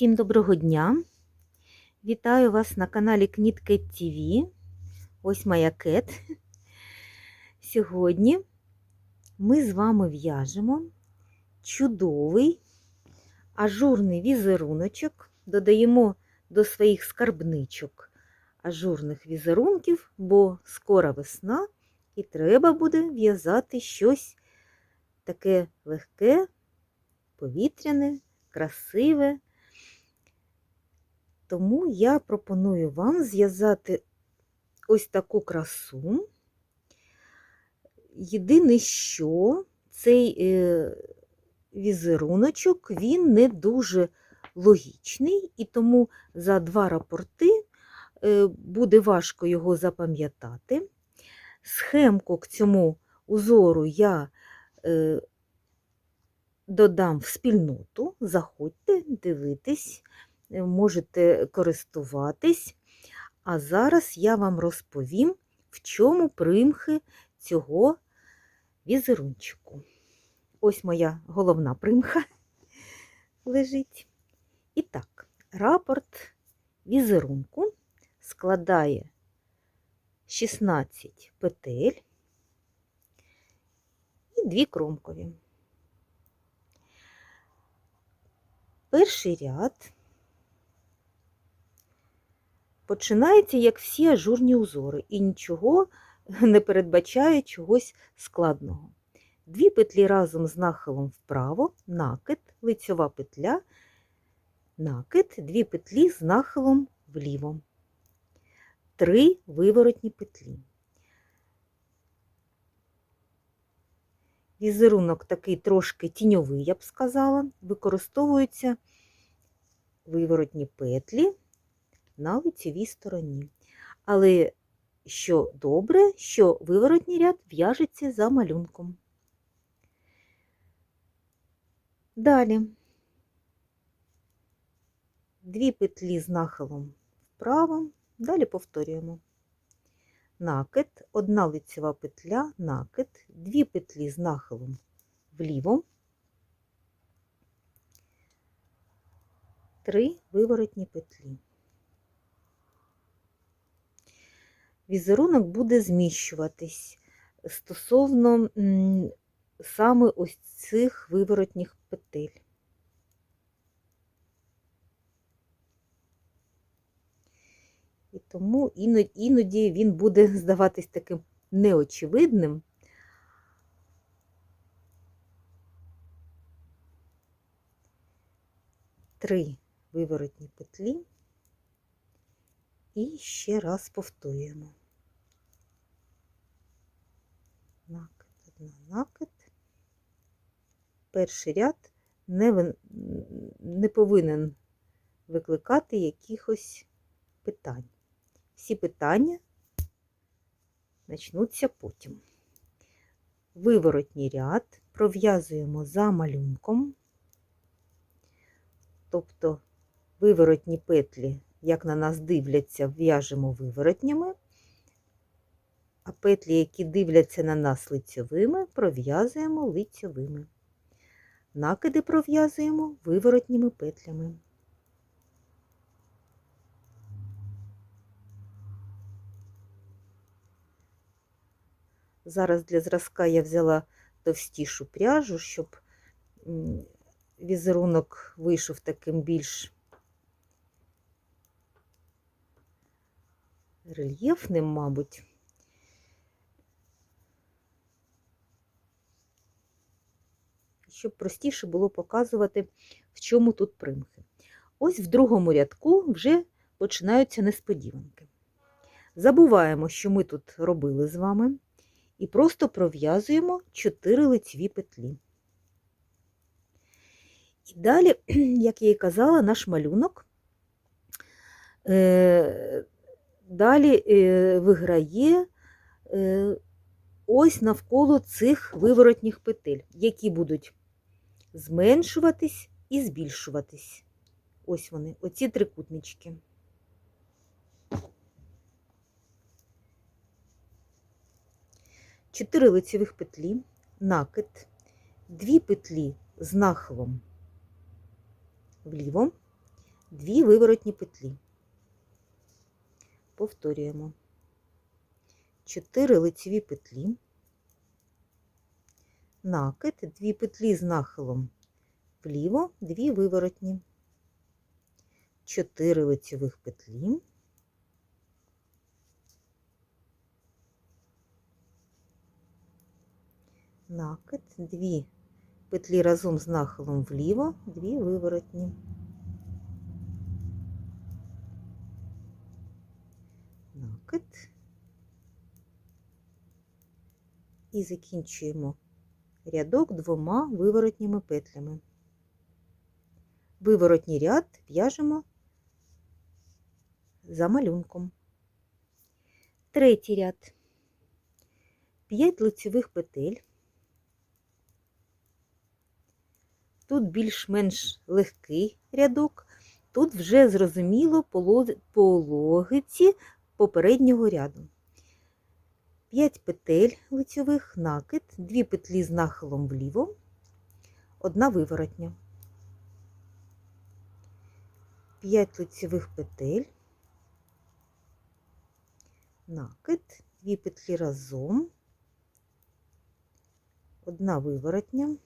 Всім доброго дня! Вітаю вас на каналі Кнітket TV. Ось моя кет. Сьогодні ми з вами в'яжемо чудовий ажурний візеруночок, додаємо до своїх скарбничок ажурних візерунків, бо скоро весна і треба буде в'язати щось таке легке, повітряне, красиве. Тому я пропоную вам зв'язати ось таку красу. Єдине, що цей е, візеруночок, він не дуже логічний, і тому за два рапорти е, буде важко його запам'ятати. Схемку к цьому узору я е, додам в спільноту. Заходьте, дивитесь можете користуватись. А зараз я вам розповім, в чому примхи цього візерунчику. Ось моя головна примха лежить. І так, рапорт візерунку складає 16 петель і дві кромкові. Перший ряд починається, як всі ажурні узори, і нічого не передбачає чогось складного. Дві петлі разом з нахилом вправо, накид, лицьова петля, накид, дві петлі з нахилом вліво, три виворотні петлі. Візерунок такий трошки тіньовий, я б сказала, використовуються виворотні петлі на лицевій стороні. Але що добре, що виворотній ряд в'яжеться за малюнком. Далі дві петлі з нахилом вправо, далі повторюємо. Накид, одна лицева петля, накид, дві петлі з нахилом вліво, три виворотні петлі. Візерунок буде зміщуватись стосовно саме ось цих виворотніх петель. І тому іноді він буде здаватись таким неочевидним. Три виворотні петлі і ще раз повторюємо. Накид, одна накид. Перший ряд не, не повинен викликати якихось питань. Всі питання почнуться потім. Виворотній ряд пров'язуємо за малюнком, тобто виворотні петлі, як на нас дивляться, в'яжемо виворотнями, а петлі, які дивляться на нас лицьовими, пров'язуємо лицьовими. Накиди пров'язуємо виворотніми петлями. Зараз для зразка я взяла товстішу пряжу, щоб візерунок вийшов таким більш рельєфним, мабуть. Щоб простіше було показувати, в чому тут примхи. Ось в другому рядку вже починаються несподіванки. Забуваємо, що ми тут робили з вами, і просто пров'язуємо 4 лицеві петлі. І далі, як я і казала, наш малюнок е, далі е, виграє е, ось навколо цих виворотніх петель, які будуть зменшуватись і збільшуватись. Ось вони, оці трикутнички. Чотири лицевих петлі, накид, дві петлі з нахилом вліво, дві виворотні петлі. Повторюємо. 4 лицеві петлі, накид, дві петлі з нахилом вліво, дві виворотні, 4 лицевих петлі, накид, дві петлі разом з нахилом вліво, дві виворотні. Накид. І закінчуємо рядок двома виворотніми петлями. Виворотній ряд в'яжемо за малюнком. Третій ряд. 5 лицевих петель. Тут більш-менш легкий рядок, тут вже зрозуміло по логіці попереднього ряду. 5 петель лицьових, накид, 2 петлі з нахилом вліво, одна виворотня. 5 лицьових петель, накид, 2 петлі разом, одна виворотня.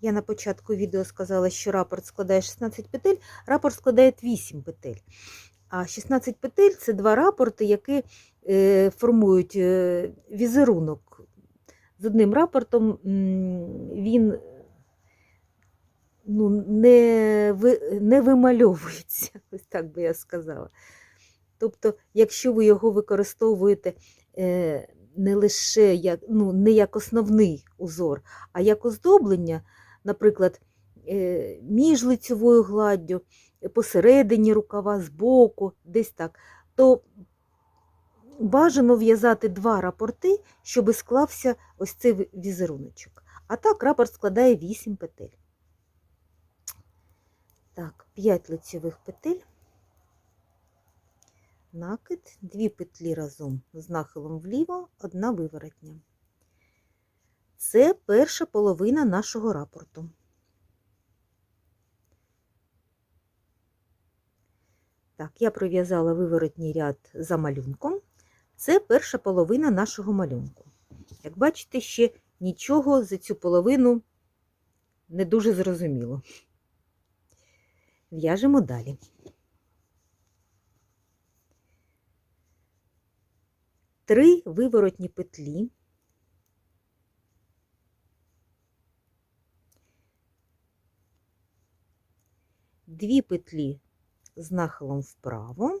Я на початку відео сказала, що рапорт складає 16 петель, рапорт складає 8 петель. А 16 петель це два рапорти, які е, формують е, візерунок. З одним рапортом він ну, не ви, не вимальовується, ось так би я сказала. Тобто, якщо ви його використовуєте е, не лише як, ну, не як основний узор, а як оздоблення, наприклад, між лицевою гладдю, посередині рукава, збоку, десь так, то бажано в'язати два рапорти, щоб склався ось цей візеруночок. А так рапорт складає 8 петель. Так, 5 лицевих петель, накид, 2 петлі разом з нахилом вліво, одна виворотня. Це перша половина нашого рапорту. Так, я пров'язала виворотній ряд за малюнком. Це перша половина нашого малюнку. Як бачите, ще нічого за цю половину не дуже зрозуміло. В'яжемо далі. Три виворотні петлі. Дві петлі з нахилом вправо,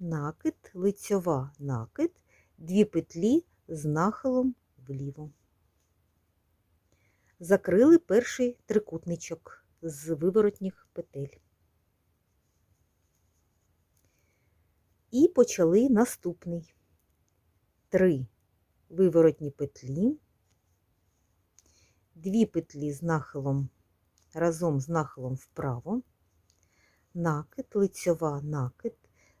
накид, лицьова накид, дві петлі з нахилом вліво. Закрили перший трикутничок з виворотніх петель. І почали наступний три виворотні петлі, дві петлі з нахилом разом з нахилом вправо, накид, лицьова накид,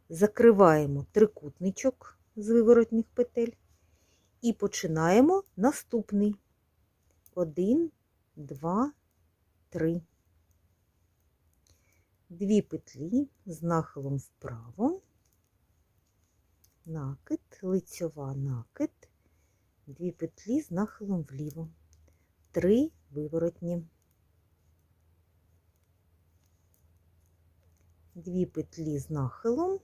закриваємо трикутничок з виворотних петель і починаємо наступний. Один, два, три. Дві петлі з нахилом вправо, накид, лицьова накид, дві петлі з нахилом вліво, три виворотні. Дві петлі з нахилом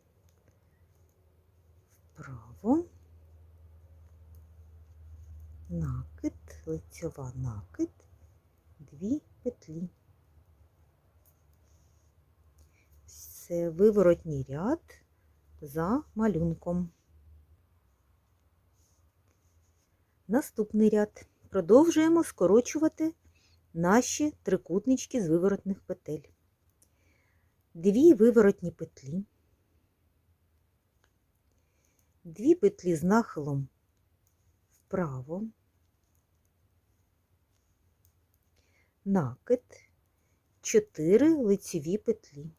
вправо, накид, лицьова накид, дві петлі. Це виворотній ряд за малюнком. Наступний ряд. Продовжуємо скорочувати наші трикутнички з виворотних петель дві виворотні петлі, дві петлі з нахилом вправо, накид, чотири лицеві петлі,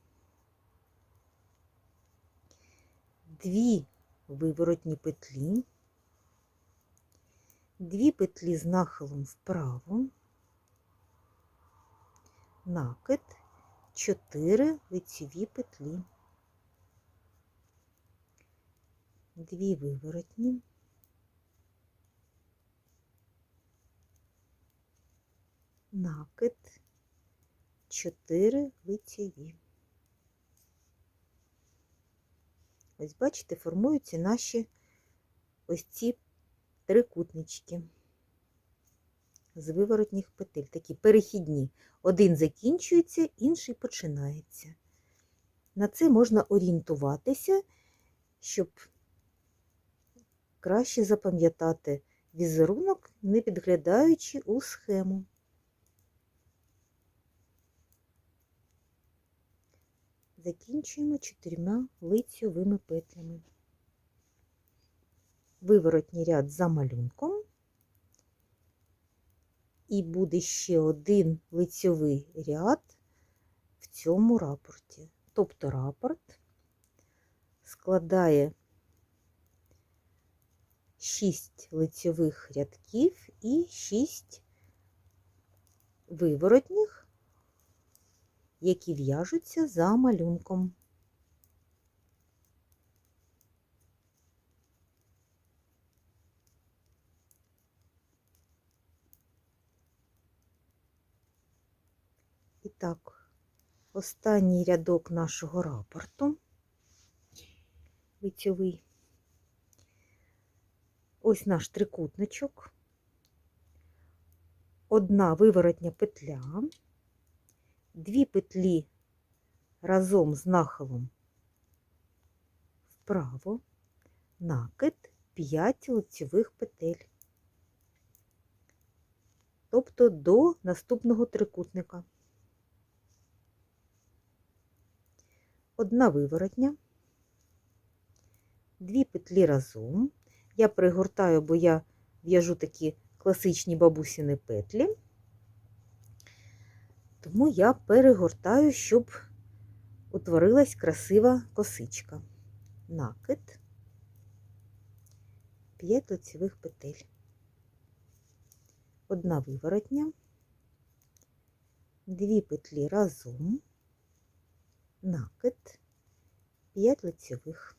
дві виворотні петлі, дві петлі з нахилом вправо, накид, 4 лицеві петлі, дві виворотні, накид, 4 лицеві. Ось бачите, формуються наші ось ці трикутнички з виворотніх петель, такі перехідні. Один закінчується, інший починається. На це можна орієнтуватися, щоб краще запам'ятати візерунок, не підглядаючи у схему. Закінчуємо чотирма лицьовими петлями. Виворотній ряд за малюнком. І буде ще один лицьовий ряд в цьому рапорті. Тобто рапорт складає 6 лицьових рядків і 6 виворотніх, які в'яжуться за малюнком. І так, останній рядок нашого рапорту, лицьовий. Ось наш трикутничок, одна виворотня петля, дві петлі разом з нахилом вправо, накид, 5 лицьових петель. Тобто до наступного трикутника. Одна виворотня, дві петлі разом. Я пригортаю, бо я в'яжу такі класичні бабусіни петлі, тому я перегортаю, щоб утворилась красива косичка. Накид, 5 лицевих петель. Одна виворотня, дві петлі разом, накид, 5 лицевих.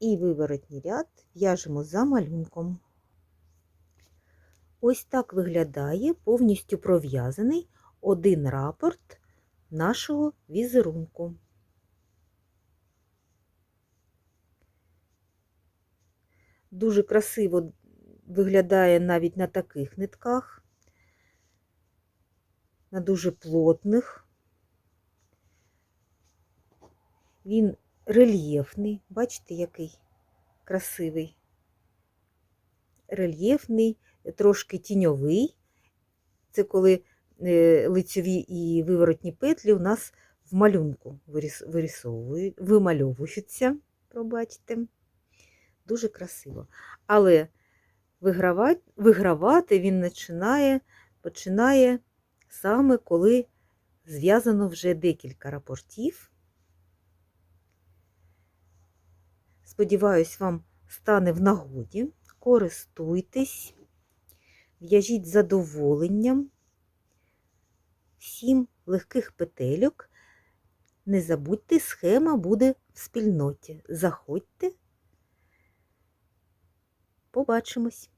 І виворотній ряд в'яжемо за малюнком. Ось так виглядає повністю пров'язаний один рапорт нашого візерунку. Дуже красиво виглядає навіть на таких нитках, на дуже плотних. Він рельєфний, бачите, який красивий, рельєфний, трошки тіньовий. Це коли лицеві і виворотні петлі у нас в малюнку вирісовують, вимальовуються, пробачте. Дуже красиво. Але вигравати, вигравати він починає, починає саме коли зв'язано вже декілька рапортів. Сподіваюсь, вам стане в нагоді. Користуйтесь, в'яжіть задоволенням, всім легких петельок. Не забудьте, схема буде в спільноті. Заходьте, побачимось!